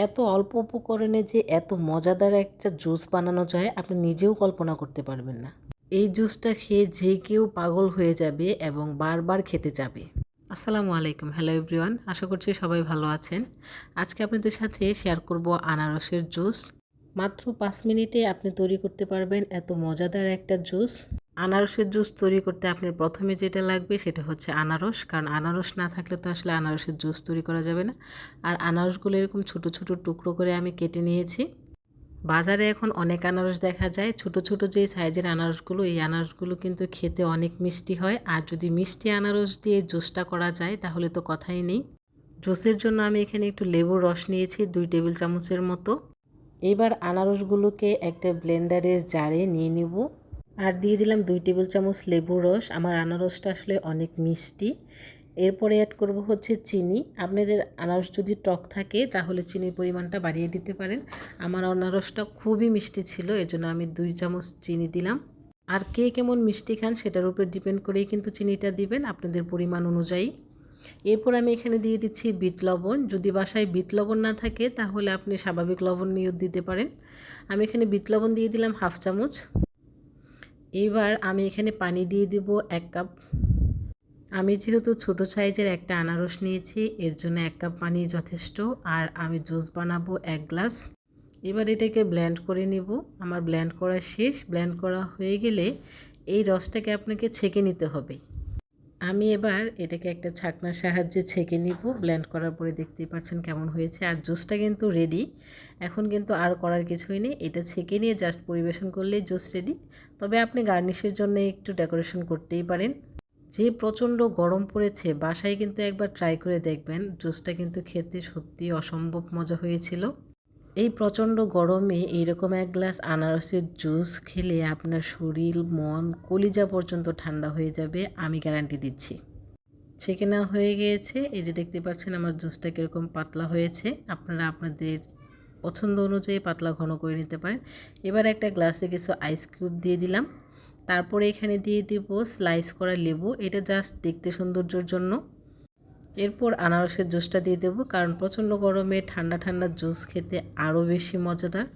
এত অল্প উপকরণে যে এত মজাদার একটা জুস বানানো যায়, আপনি নিজেও কল্পনা করতে পারবেন না। এই জুসটা খেয়ে যে কেউ পাগল হয়ে যাবে এবং বারবার খেতে যাবে। আসসালামু আলাইকুম। হ্যালো এভরিওয়ান আশা করছি সবাই ভালো আছেন। আজকে আপনাদের সাথে শেয়ার করব আনারসের জুস। মাত্র পাঁচ মিনিটে আপনি তৈরি করতে পারবেন এত মজাদার একটা জুস। আনারসের জুস তৈরি করতে আপনার প্রথমে যেটা লাগবে সেটা হচ্ছে আনারস, কারণ আনারস না থাকলে তো আসলে আনারসের জুস তৈরি করা যাবে না। আর আনারসগুলো এরকম ছোট ছোট টুকরো করে আমি কেটে নিয়েছি। বাজারে এখন অনেক আনারস দেখা যায়। ছোট ছোট যে সাইজের আনারসগুলো, এই আনারসগুলো কিন্তু খেতে অনেক মিষ্টি হয়। আর যদি মিষ্টি আনারস দিয়ে জুসটা করা যায়, তাহলে তো কথাই নেই। জুসের জন্য আমি এখানে একটু লেবুর রস নিয়েছি, দুই টেবিল চামচের মতো। এবার আনারসগুলোকে একটা ব্লেন্ডারের জারে নিয়ে নিব। আর দিয়ে দিলাম দুই টেবিল চামচ লেবুর রস। আমার আনারসটা আসলে অনেক মিষ্টি। এরপরে অ্যাড করব হচ্ছে চিনি। আপনাদের আনারস যদি টক থাকে, তাহলে চিনির পরিমাণটা বাড়িয়ে দিতে পারেন। আমার আনারসটা খুবই মিষ্টি ছিল এর জন্য আমি দুই চামচ চিনি দিলাম। আর কে কেমন মিষ্টি খান, সেটার উপর ডিপেন্ড করেই কিন্তু চিনিটা দিবেন আপনাদের পরিমাণ অনুযায়ী। এরপর আমি এখানে দিয়ে দিচ্ছি বিট লবণ। যদি বাসায় বিট লবণ না থাকে, তাহলে আপনি স্বাভাবিক লবণ নিয়েও দিতে পারেন। আমি এখানে বিট লবণ দিয়ে দিলাম হাফ চামচ। এবার আমি এখানে পানি দিয়ে দিব এক কাপ। আমি যেহেতু ছোট সাইজের একটা আনারস নিয়েছি, এর জন্য এক কাপ পানি যথেষ্ট। আর আমি জুস বানাবো এক গ্লাস। এবার এটাকে ব্ল্যান্ড করে নিব। আমার ব্ল্যান্ড করা শেষ। ব্ল্যান্ড করা হয়ে গেলে এই রসটাকে আপনাকে ছেঁকে নিতে হবে। আমি এবার এটাকে একটা ছাকনার সাহায্যে ছেঁকে নিব। ব্ল্যান্ড করার পরে দেখতেই পাচ্ছেন কেমন হয়েছে। আর জুসটা কিন্তু রেডি এখন কিন্তু আর করার কিছুই নেই। এটা ছেঁকে নিয়ে জাস্ট পরিবেশন করলেই জুস রেডি তবে আপনি গার্নিশের জন্য একটু ডেকোরেশন করতেই পারেন। যে প্রচণ্ড গরম পড়েছে, বাসায় কিন্তু একবার ট্রাই করে দেখবেন। জুসটা কিন্তু খেতে সত্যি অসম্ভব মজা হয়েছিল। এই প্রচণ্ড গরমে এইরকম এক গ্লাস আনারসের জুস খেলে আপনার শরীর, মন, কলিজা পর্যন্ত ঠান্ডা হয়ে যাবে, আমি গ্যারান্টি দিচ্ছি। নেওয়া হয়ে গিয়েছে, এই যে দেখতে পাচ্ছেন আমার জুসটা কীরকম পাতলা হয়েছে, আপনারা আপনাদের পছন্দ অনুযায়ী পাতলা ঘন করে নিতে পারেন। এবার একটা গ্লাসে কিছু আইস কিউব দিয়ে দিলাম। তারপরে এখানে দিয়ে দিব স্লাইস করা লেবু, এটা জাস্ট দেখতে সৌন্দর্যর জন্য। এরপর আনারসের জুসটা দিয়ে দেবো, কারণ প্রচণ্ড গরমে ঠান্ডা ঠান্ডা জুস খেতে আরও বেশি মজাদার।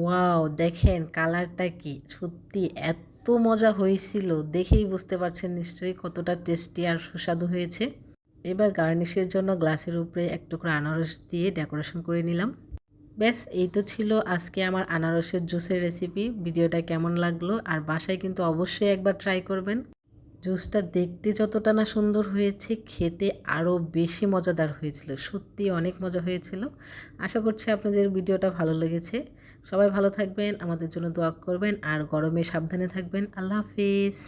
ওয়াও, দেখেন কালারটা কি, সত্যি এত মজা হয়েছিল, দেখেই বুঝতে পারছেন নিশ্চয়ই কতটা টেস্টি আর সুস্বাদু হয়েছে। এবার গার্নিশের জন্য গ্লাসের উপরে এক টুকরো আনারস দিয়ে ডেকোরেশন করে নিলাম। ব্যাস, এই তো ছিল আজকে আমার আনারসের জুসের রেসিপি, ভিডিওটা কেমন লাগল আর বাসায় কিন্তু অবশ্যই একবার ট্রাই করবেন। জুসটা দেখতে যতটা না সুন্দর হয়েছে, খেতে আরও বেশি মজাদার হয়েছিল। সত্যি অনেক মজা হয়েছিল। আশা করছি আপনাদের ভিডিওটা ভালো লেগেছে। সবাই ভালো থাকবেন, আমাদের জন্য দোয়া করবেন, আর গরমে সাবধানে থাকবেন। আল্লাহ হাফিজ।